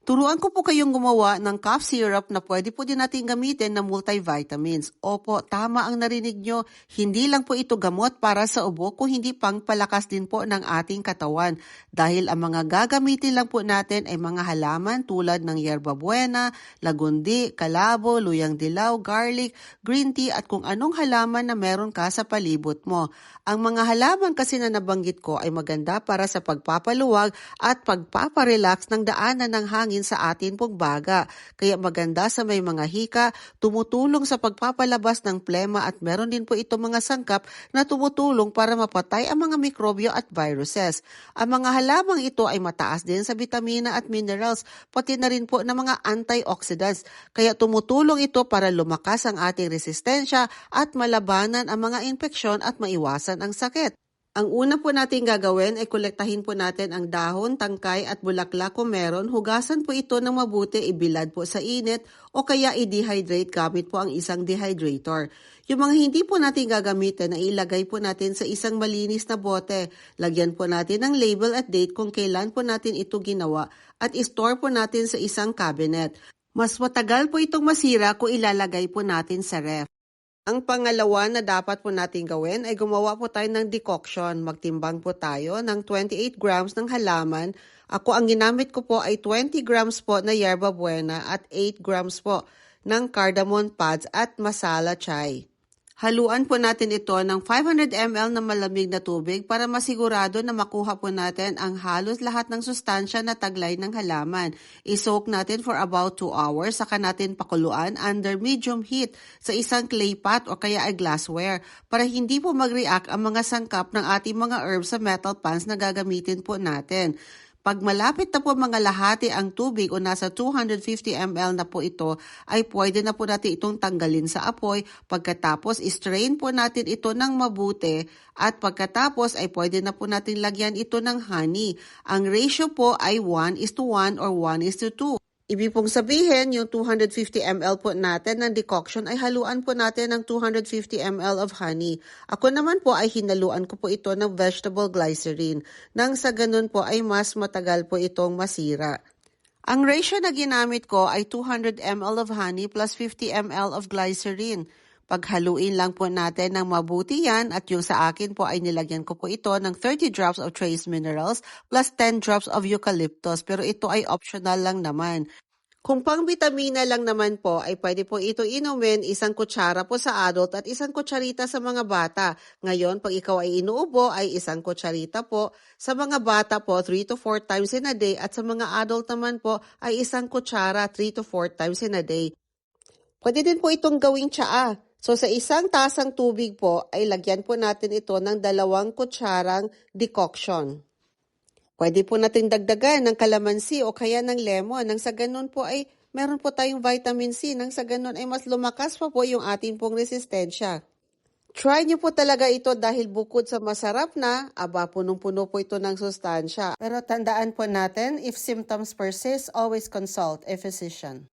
Turuan ko po kayong gumawa ng cough syrup na pwede po din natin gamitin na multivitamins. Opo, tama ang narinig nyo. Hindi lang po ito gamot para sa ubo, kung hindi pang palakas din po ng ating katawan. Dahil ang mga gagamitin lang po natin ay mga halaman tulad ng yerba buena, lagundi, kalabo, luyang dilaw, garlic, green tea at kung anong halaman na meron ka sa palibot mo. Ang mga halaman kasi na nabanggit ko ay maganda para sa pagpapaluwag at pagpaparelax ng daanan ng hangin sa atin pong baga. Kaya maganda sa may mga hika, tumutulong sa pagpapalabas ng plema at meron din po ito mga sangkap na tumutulong para mapatay ang mga mikrobyo at viruses. Ang mga halamang ito ay mataas din sa vitamina at minerals, pati na rin po ng mga antioxidants. Kaya tumutulong ito para lumakas ang ating resistensya at malabanan ang mga infeksyon at maiwasan ang sakit. Ang una po natin gagawin ay kolektahin po natin ang dahon, tangkay at bulaklak kung meron. Hugasan po ito ng mabuti, ibilad po sa init o kaya i-dehydrate gamit po ang isang dehydrator. Yung mga hindi po natin gagamitin ay ilagay po natin sa isang malinis na bote. Lagyan po natin ng label at date kung kailan po natin ito ginawa at i-store po natin sa isang cabinet. Mas matagal po itong masira kung ilalagay po natin sa ref. Ang pangalawa na dapat po natin gawin ay gumawa po tayo ng decoction. Magtimbang po tayo ng 28 grams ng halaman. Ako ang ginamit ko po ay 20 grams po na yerba buena at 8 grams po ng cardamom pods at masala chai. Haluan po natin ito ng 500 ml na malamig na tubig para masigurado na makuha po natin ang halos lahat ng sustansya na taglay ng halaman. I-soak natin for about 2 hours, saka natin pakuluan under medium heat sa isang clay pot o kaya ay glassware para hindi po mag-react ang mga sangkap ng ating mga herbs sa metal pans na gagamitin po natin. Pag malapit na po mga lahati ang tubig o nasa 250 ml na po ito, ay pwede na po natin itong tanggalin sa apoy. Pagkatapos, strain po natin ito ng mabuti at pagkatapos ay pwede na po natin lagyan ito ng honey. Ang ratio po ay 1 is to 1 or 1 is to 2. Ibig pong sabihin, yung 250 ml po natin ng decoction ay haluan po natin ng 250 ml of honey. Ako naman po ay hinaluan ko po ito ng vegetable glycerin. Nang sa ganun po ay mas matagal po itong masira. Ang ratio na ginamit ko ay 200 ml of honey plus 50 ml of glycerin. Paghaluin lang po natin ng mabuti yan at yung sa akin po ay nilagyan ko po ito ng 30 drops of trace minerals plus 10 drops of eucalyptus pero ito ay optional lang naman. Kung pang vitamina lang naman po, ay pwede po ito inumin isang kutsara po sa adult at isang kutsarita sa mga bata. Ngayon, pag ikaw ay inuubo, ay isang kutsarita po. Sa mga bata po, 3 to 4 times in a day at sa mga adult naman po, ay isang kutsara 3 to 4 times in a day. Pwede din po itong gawing tsaa. So sa isang tasang tubig po ay lagyan po natin ito ng dalawang kutsarang decoction. Pwede po natin dagdagan ng kalamansi o kaya ng lemon. Nang sa ganun po ay meron po tayong vitamin C. Nang sa ganun ay mas lumakas pa po yung ating pong resistensya. Try niyo po talaga ito dahil bukod sa masarap na, aba punong-puno po ito ng sustansya. Pero tandaan po natin, if symptoms persist, always consult a physician.